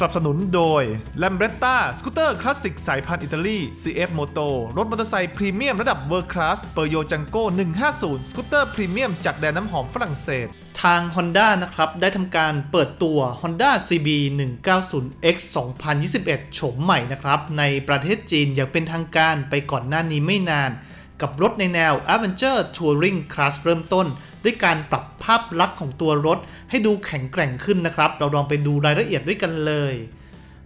สนับสนุนโดย l a m b r e t t a สกูตเตอร์คลาสสิกสายพันธุ์อิตาลี CF Moto รถมอเตอร์ไซค์พรีเมียมระดับเวอร์คลาสเปอร์โยจังโก้150 สกูตเตอร์พรีเมียมจากแดนน้ำหอมฝรั่งเศส ทาง Honda นะครับ ได้ทำการเปิดตัว Honda CB 190X 2021โฉมใหม่นะครับ ในประเทศจีนอย่างเป็นทางการไปก่อนหน้านี้ไม่นาน กับรถในแนว Adventure Touring Class เริ่มต้น ด้วยการปรับภาพลักษณ์ของตัวรถ ให้ดูแข็งแกร่งขึ้นนะครับ เราลองไปดูรายละเอียดด้วยกันเลย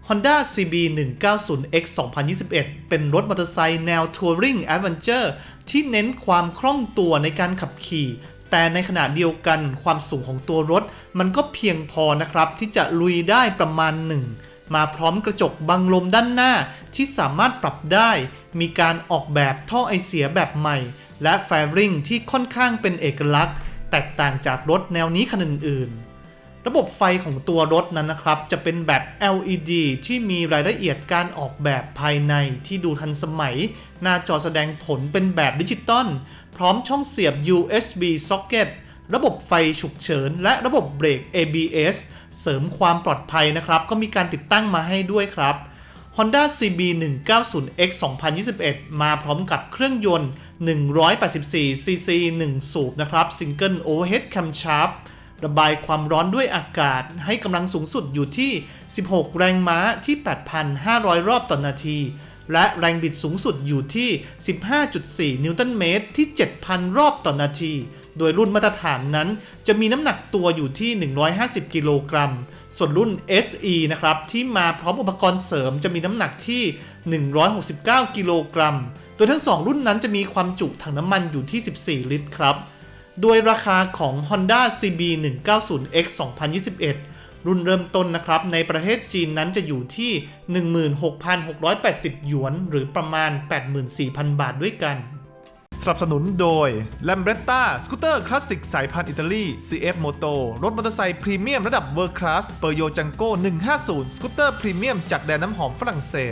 Honda CB 190X 2021 เป็นรถมอเตอร์ไซค์แนว Touring Adventure ที่เน้นความคล่องตัวในการขับขี่ แต่ในขณะเดียวกันความสูงของตัวรถ มันก็เพียงพอนะครับ ที่จะลุยได้ประมาณหนึ่งมาพร้อมกระจกบังลมด้านหน้าที่สามารถปรับได้ มีการออกแบบท่อไอเสียแบบใหม่ และแฟริงที่ค่อนข้างเป็นเอกลักษณ์ แตกต่างจากรถแนวนี้คันอื่นๆ ระบบไฟของตัวรถนั้นนะครับ จะเป็นแบบ LED ที่มีรายละเอียดการออกแบบภายในที่ดูทันสมัย หน้าจอแสดงผลเป็นแบบดิจิตอลพร้อมช่องเสียบ USB socket ระบบไฟฉุกเฉิน และระบบเบรก ABS เสริมความปลอดภัยนะครับ ก็มีการติดตั้งมาให้ด้วยครับ Honda CB 190X 2021 มาพร้อมกับเครื่องยนต์ 184 cc 1 สูบนะครับ Single Overhead Camshaft ระบายความร้อนด้วยอากาศให้กำลังสูงสุดอยู่ที่ 16 แรงม้าที่ 8,500 รอบต่อนนาที และแรงบิดสูงสุดอยู่ที่ 15.4 นิวตันเมตรที่ 7,000 รอบต่อนนาที โดยรุ่นมาตรฐานนั้น จะมีน้ำหนักตัวอยู่ที่ 150 กิโลกรัม ส่วนรุ่น SE นะครับ ที่มาพร้อมอุปกรณ์เสริมจะมีน้ำหนักที่ 169 กิโลกรัม โดยทั้ง 2 รุ่นนั้นจะมีความจุถังน้ำมันอยู่ที่ 14 ลิตรครับ โดยราคาของ Honda CB 190X 2021 รุ่นเริ่มต้นนะครับ ในประเทศจีนนั้นจะอยู่ที่ 16,680 หยวน หรือประมาณ 84,000 บาทด้วยกัน สนับสนุนโดย l a m b r e t t a สกูตเตอร์คลาสสิกสายพันธุ์อิตาลี CF Moto รถมอเตอร์ไซค์พรีเมียมระดับเวอร์คลาสเปอร์โยจังโก้150 สกูตเตอร์พรีเมียมจากแดนน้ำหอมฝรั่งเศส